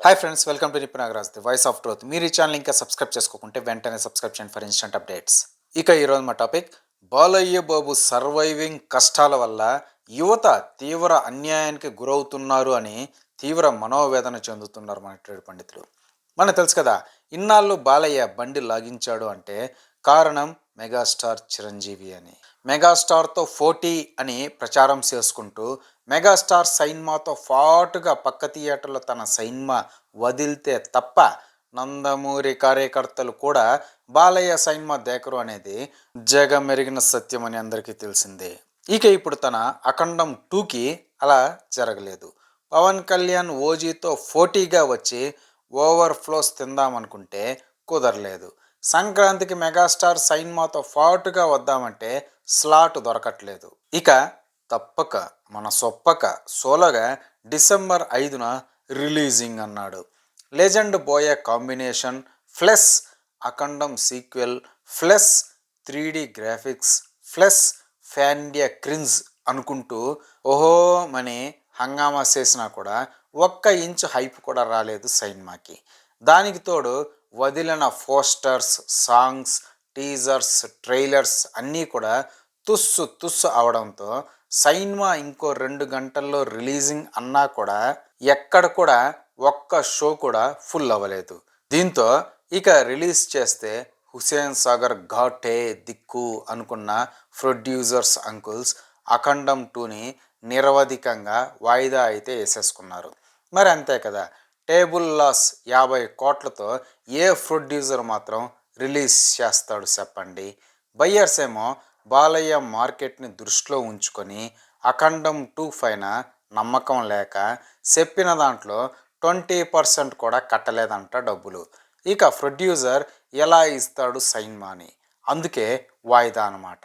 Hi friends welcome to Nipun Nagaraj the voice of truth మీరు ఈ channel ఇంకా subscribe చేసుకోకుంటే వెంటనే సబ్స్క్రిప్షన్ ఫర్ ఇన్స్టెంట్ అప్డేట్స్ ఇక ఈరోజు మా టాపిక్ బాలయ్య బాబు సర్వైవింగ్ కష్టాల వల్ల యువత తీవ్ర అన్యాయానికి గురవుతున్నారు అని తీవ్ర మనోవేదన చెందుతున్నారు మన ట్రేడ్ పండితులు. మనకు తెలుసు కదా ఇన్నాళ్ళు బాలయ్య బండి లాగించాడు అంటే కారణం మెగాస్టార్ చిరంజీవి అని. మెగాస్టార్తో ఫోటీ అని ప్రచారం చేసుకుంటూ మెగాస్టార్ సైన్మాతో ఫాటుగా పక్క థియేటర్లో తన సైన్మా వదిలితే తప్ప నందమూరి కార్యకర్తలు కూడా బాలయ్య సైన్మా దేకరు అనేది జగమెరిగిన సత్యం అని అందరికీ తెలిసిందే. ఇక ఇప్పుడు తన అఖండం టూకి అలా జరగలేదు. పవన్ కళ్యాణ్ ఓజీతో పోటీగా వచ్చి ఓవర్ ఫ్లోస్ తిందామనుకుంటే కుదరలేదు. సంక్రాంతికి మెగాస్టార్ సైన్మాతో ఫాటుగా వద్దామంటే స్లాట్ దొరకట్లేదు. ఇక తప్పక మన సొప్పక సోలోగా డిసెంబర్ ఐదున రిలీజింగ్ అన్నాడు. Legend బోయే combination plus Akhanda sequel plus three D graphics plus pan India క్రిన్స్ అనుకుంటూ ఓహో మని హంగామా చేసినా కూడా ఒక్క ఇంచు హైప్ కూడా రాలేదు సైన్మాకి. దానికి తోడు వదిలిన పోస్టర్స్ సాంగ్స్ టీజర్స్ ట్రైలర్స్ అన్నీ కూడా తుస్సు తుస్సు అవడంతో సైన్మా ఇంకో రెండు గంటల్లో రిలీజింగ్ అన్నా కూడా ఎక్కడ కూడా ఒక్క షో కూడా ఫుల్ అవ్వలేదు. దీంతో ఇక రిలీజ్ చేస్తే హుసేన్ సాగర్ ఘాటే దిక్కు అనుకున్న ప్రొడ్యూసర్స్ అంకుల్స్ అఖండం టూని నిరవధికంగా వాయిదా అయితే వేసేసుకున్నారు. మరి అంతే కదా టేబుల్ లాస్ యాభై కోట్లతో ఏ ప్రొడ్యూసర్ మాత్రం రిలీజ్ చేస్తాడు చెప్పండి? బయ్యర్స్ ఏమో బాలయ్య మార్కెట్ని దృష్టిలో ఉంచుకొని అఖండం టూ పైన నమ్మకం లేక చెప్పిన దాంట్లో ట్వంటీ పర్సెంట్ కూడా కట్టలేదంట డబ్బులు. ఇక ప్రొడ్యూసర్ ఎలా ఇస్తాడు సైన్ మాని? అందుకే వాయిదా అనమాట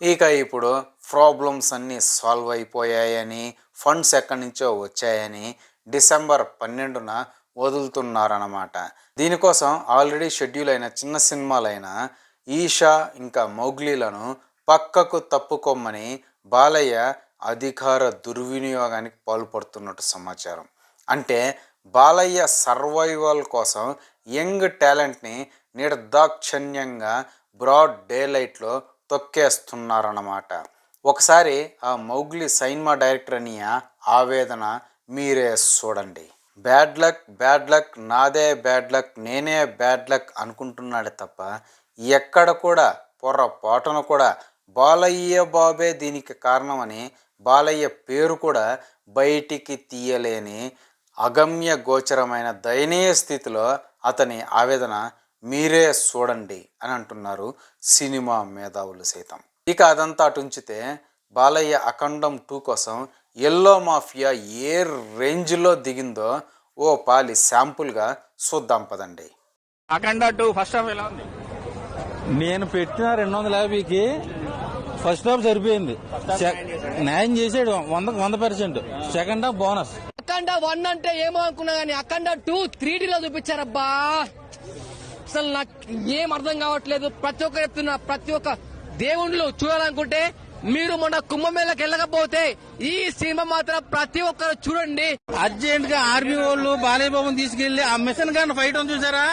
ఇక ఇప్పుడు ప్రాబ్లమ్స్ అన్నీ సాల్వ్ అయిపోయాయని ఫండ్స్ ఎక్కడి నుంచో వచ్చాయని డిసెంబర్ పన్నెండున వదులుతున్నారన్నమాట. దీనికోసం ఆల్రెడీ షెడ్యూల్ అయిన చిన్న సినిమాలైన ఈషా ఇంకా మౌగ్లీలను పక్కకు తప్పుకోమని బాలయ్య అధికార దుర్వినియోగానికి పాల్పడుతున్నట్టు సమాచారం. అంటే బాలయ్య సర్వైవల్ కోసం యంగ్ టాలెంట్ని నిర్దాక్షణ్యంగా బ్రాడ్ డే లైట్లో తొక్కేస్తున్నారన్నమాట. ఒకసారి ఆ మౌగ్లీ సైన్మా డైరెక్టర్ అని ఆవేదన మీరే చూడండి. బ్యాడ్ లక్ బ్యాడ్ లక్ నాదే బ్యాడ్ లక్ నేనే బ్యాడ్ లక్ అనుకుంటున్నాడే తప్ప ఎక్కడ కూడా పొర్రపాటున కూడా బాలయ్య బాబే దీనికి కారణమని బాలయ్య పేరు కూడా బయటికి తీయలేని అగమ్య గోచరమైన దయనీయ స్థితిలో అతని ఆవేదన మీరే చూడండి అని అంటున్నారు సినిమా మేధావులు సైతం. ఇక అదంతా అటుంచితే బాలయ్య అఖండం టూ కోసం ఎల్లో మాఫియా ఏ రేంజ్లో దిగిందో ఓ పాలి శాంపుల్గా చూద్దాం పదండి. అఖండ టూ ఫస్ట్ హాఫ్ ఎలా ఉంది? నేను పెట్టిన రెండు వందల యాభైకి ఫస్ట్ హాఫ్ సరిపోయింది. న్యాయం చేసాడు. వంద వంద percent. Second half bonus. Akhanda one అంటే ఏమో అనుకున్నా గానీ అఖండ టూ త్రీ డీలో చూపించారబ్బా. అసలు నాకు ఏం అర్థం కావట్లేదు. ప్రతి ఒక్క చెప్తున్నా ప్రతి ఒక్క దేవుళ్ళు చూడాలనుకుంటే మీరు మొన్న కుంభమేళకి వెళ్ళకపోతే ఈ సినిమా మాత్రం ప్రతి ఒక్కరు చూడండి. అర్జెంట్గా ఆర్మీ వాళ్ళు బాలయ్య బాబుని తీసుకెళ్ళి ఆ మిషన్ గారిని ఫైట్ ఉంది చూసారా?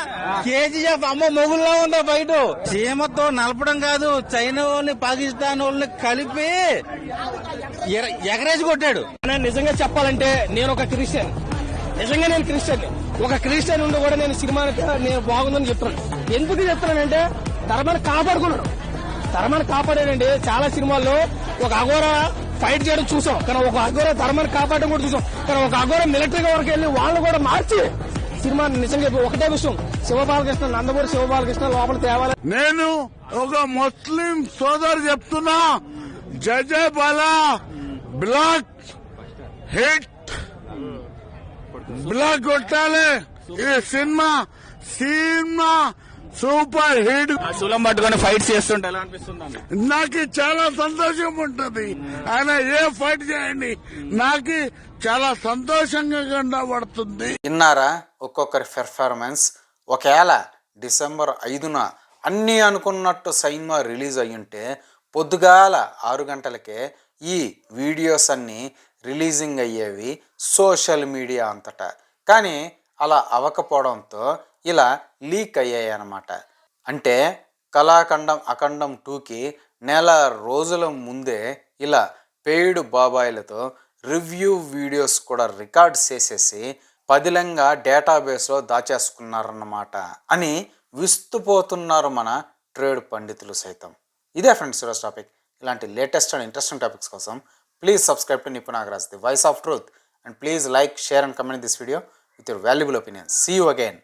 కేజీఎఫ్ అమ్మ మొగుల్లో ఉందా ఫైట్? సీమతో నలపడం కాదు చైనా వాళ్ళని పాకిస్తాన్ వాళ్ళని కలిపి ఎగరేసి కొట్టాడు. నిజంగా చెప్పాలంటే నేను ఒక క్రిస్టియన్. నిజంగా నేను క్రిస్టియన్. ఒక క్రిస్టియన్ ఉండి కూడా నేను సినిమా నేను బాగుందని చెప్తున్నాను. ఎందుకు చెప్తున్నానంటే ధర్మాన్ని కాపాడుకున్నాడు ధర్మాన్ని కాపాడాడండి. చాలా సినిమాల్లో ఒక అఘోర ఫైట్ చేయడం చూసాం. కానీ ఒక అఘోర ధర్మాన్ని కాపాడడం కూడా చూసాం. కానీ ఒక అఘోర మిలిటరీ వరకు వెళ్ళి వాళ్ళు కూడా మార్చి సినిమా నిజంగా చెప్పి ఒకటే విషయం. శివబాలకృష్ణ నందమూరి శివబాలకృష్ణ లోపల తేవాలి. నేను ఒక ముస్లిం సోదరు చెప్తున్నా. జజే బాలా. Block hit. బ్లాక్ కొట్టాలి. ఈ సినిమా సినిమా సూపర్ హిట్. శూలం పట్టుకొని ఫైట్ చేస్తుంటే ఎలా అనిపిస్తుంది? నాకు చాలా సంతోషం ఉంటది. ఆయన ఏ ఫైట్ చేయండి నాకు చాలా సంతోషంగా కనబడుతుంది. విన్నారా? ఒక్కొక్కరి పెర్ఫార్మెన్స్. ఒకవేళ డిసెంబర్ ఐదున అన్నీ అనుకున్నట్టు సైన్మా రిలీజ్ అయ్యుంటే పొద్దుగాల ఆరు గంటలకే ఈ వీడియోస్ అన్నీ రిలీజింగ్ అయ్యేవి సోషల్ మీడియా అంతటా. కానీ అలా అవ్వకపోవడంతో ఇలా లీక్ అయ్యాయి అన్నమాట అంటే కళాఖండం అఖండం టూకి నెల రోజుల ముందే ఇలా పెయిడ్ బాబాయిలతో రివ్యూ వీడియోస్ కూడా రికార్డ్ చేసేసి పదిలంగా డేటాబేస్లో దాచేసుకున్నారన్నమాట అని విస్తుపోతున్నారు మన ట్రేడ్ పండితులు సైతం. ఇదే ఫ్రెండ్స్ ఈరోజు టాపిక్. ఇలాంటి లేటెస్ట్ అండ్ ఇంట్రెస్టింగ్ టాపిక్స్ కోసం please subscribe to Nipunagaraj the voice of truth and please like share and comment this video. with your valuable opinions. See you again.